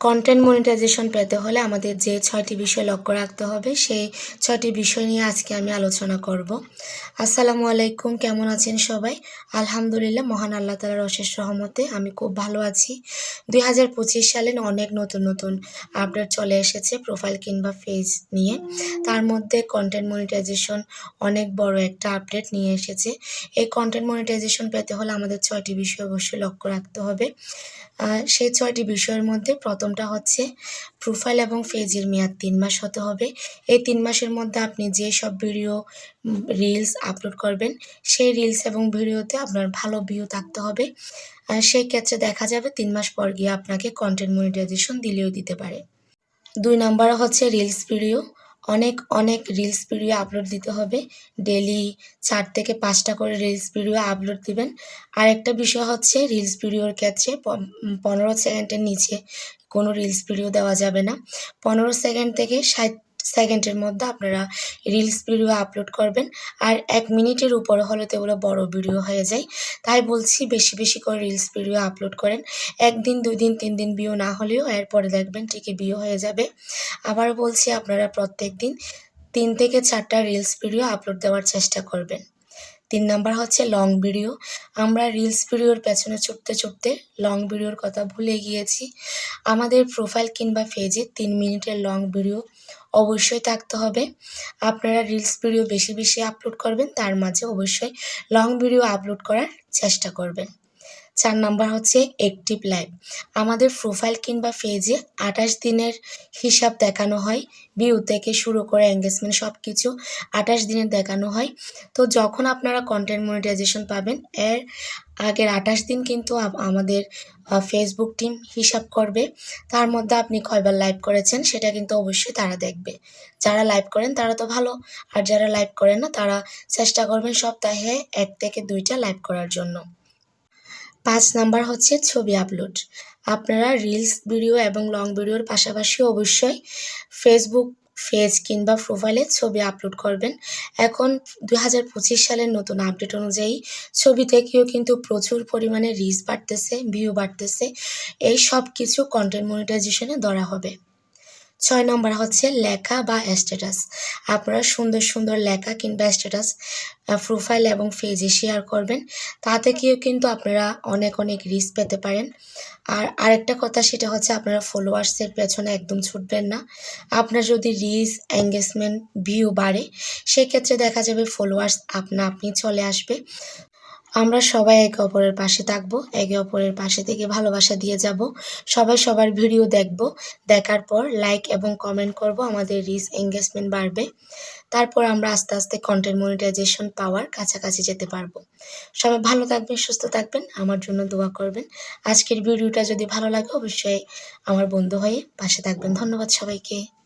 Content monetization পেতে হলে আমাদের যে ছয়টি বিষয় লক্ষ্য রাখতে হবে, সেই ছয়টি বিষয় নিয়ে আজকে আমি আলোচনা করব। আসসালামু আলাইকুম, কেমন আছেন সবাই? আলহামদুলিল্লাহ, মহান আল্লাহ তালার অশেষ রহমতে আমি খুব ভালো আছি। দুই হাজার পঁচিশ সালে অনেক নতুন নতুন আপডেট চলে এসেছে প্রোফাইল কিংবা পেজ নিয়ে। তার মধ্যে কন্টেন্ট মনিটাইজেশন অনেক বড় একটা আপডেট নিয়ে এসেছে। এই কন্টেন্ট মনিটাইজেশন পেতে হলে আমাদের ছয়টি বিষয় অবশ্যই লক্ষ্য রাখতে হবে। সেই ছয়টি বিষয়ের মধ্যে প্রথমটা হচ্ছে প্রোফাইল এবং পেজের মেয়াদ তিন মাস হতে হবে। এই তিন মাসের মধ্যে আপনি যে সব ভিডিও রিলস আপলোড করবেন, সেই রিলস এবং ভিডিওতে আপনার ভালো ভিউ থাকতে হবে। সেই ক্ষেত্রে দেখা যাবে তিন মাস পর গিয়ে আপনাকে কন্টেন্ট মনিটাইজেশন দিলেও দিতে পারে। দুই নাম্বার হচ্ছে রিলস ভিডিও অনেক অনেক রিলস ভিডিও আপলোড দিতে হবে। ডেলি চার থেকে পাঁচটা করে রিলস ভিডিও আপলোড দিবেন। আর একটা বিষয় হচ্ছে রিলস ভিডিওর ক্ষেত্রে পনেরো সেকেন্ডের নিচে কোনো রিলস ভিডিও দেওয়া যাবে না। পনেরো সেকেন্ড থেকে ষাট সেকেন্ডের মধ্যে আপনারা রিলস ভিডিও আপলোড করবেন। আর এক মিনিটের উপরে হলে তো এগুলো বড়ো ভিডিও হয়ে যায়। তাই বলছি বেশি বেশি করে রিলস ভিডিও আপলোড করেন। একদিন দুই দিন তিন দিন ভিউ না হলেও এরপরে দেখবেন ঠিকই ভিউ হয়ে যাবে। আবার বলছি আপনারা প্রত্যেক দিন তিন থেকে চারটা রিলস ভিডিও আপলোড দেওয়ার চেষ্টা করবেন। তিন নাম্বার হচ্ছে লং ভিডিও আমরা রিলস ভিডিওর পেছনে ছুটতে ছুটতে লং ভিডিওর কথা ভুলে গিয়েছি। আমাদের প্রোফাইল কিংবা ফেজে তিন মিনিটের লং ভিডিও অবশ্যই থাকতে হবে। আপনারা রিলস ভিডিও বেশি বেশি আপলোড করবেন, তার মাঝে অবশ্যই লং ভিডিও আপলোড করার চেষ্টা করবেন। চার নাম্বার হচ্ছে অ্যাক্টিভ লাইভ আমাদের প্রোফাইল কিংবা পেজে আঠাশ দিনের হিসাব দেখানো হয় ভিউ থেকে শুরু করে এঙ্গেজমেন্ট সব কিছু আঠাশ দিনের দেখানো হয়। তো যখন আপনারা কন্টেন্ট মনিটাইজেশন পাবেন, এর আগের আঠাশ দিন কিন্তু আমাদের ফেসবুক টিম হিসাব করবে। তার মধ্যে আপনি কয়বার লাইভ করেছেন সেটা কিন্তু অবশ্যই তারা দেখবে। যারা লাইভ করেন তারা তো ভালো, আর যারা লাইভ করেন না তারা চেষ্টা করবেন সপ্তাহে এক থেকে দুইটা লাইভ করার জন্য। পাঁচ নাম্বার হচ্ছে ছবি আপলোড। আপনারা রিলস ভিডিও এবং লং ভিডিওর পাশাপাশি অবশ্যই ফেসবুক পেজ কিংবা প্রোফাইলে ছবি আপলোড করবেন। এখন দুই হাজার পঁচিশ সালের নতুন আপডেট অনুযায়ী ছবি থেকেও কিন্তু প্রচুর পরিমাণে রিচ বাড়তেছে ভিউ বাড়তেছে। এই সব কিছু কন্টেন্ট মনিটাইজেশনে ধরা হবে। ছয় নম্বর হচ্ছে লেখা বা স্ট্যাটাস আপনারা সুন্দর সুন্দর লেখা কিংবা স্ট্যাটাস প্রোফাইল এবং পেজে শেয়ার করবেন। তাতে থেকেও কিন্তু আপনারা অনেক অনেক রিস্ক পেতে পারেন। আর আরেকটা কথা সেটা হচ্ছে আপনারা ফলোয়ার্সের পেছনে একদম ছুটবেন না। আপনার যদি রিচ এঙ্গেজমেন্ট ভিউ বাড়ে, সেক্ষেত্রে দেখা যাবে ফলোয়ার্স আপনা আপনি চলে আসবে। আমরা সবাই একে অপরের পাশে থাকব, একে অপরের পাশে থেকে ভালোবাসা দিয়ে যাব, সবাই সবার ভিডিও দেখব, দেখার পর লাইক এবং কমেন্ট করব, আমাদের রিচ এঙ্গেজমেন্ট বাড়বে। তারপর আমরা আস্তে আস্তে কন্টেন্ট মনিটাইজেশন পাওয়ার কাছাকাছি যেতে পারব। সবাই ভালো থাকবেন, সুস্থ থাকবেন, আমার জন্য দোয়া করবেন। আজকের ভিডিওটা যদি ভালো লাগে, অবশ্যই আমার বন্ধু হয়ে পাশে থাকবেন। ধন্যবাদ সবাইকে।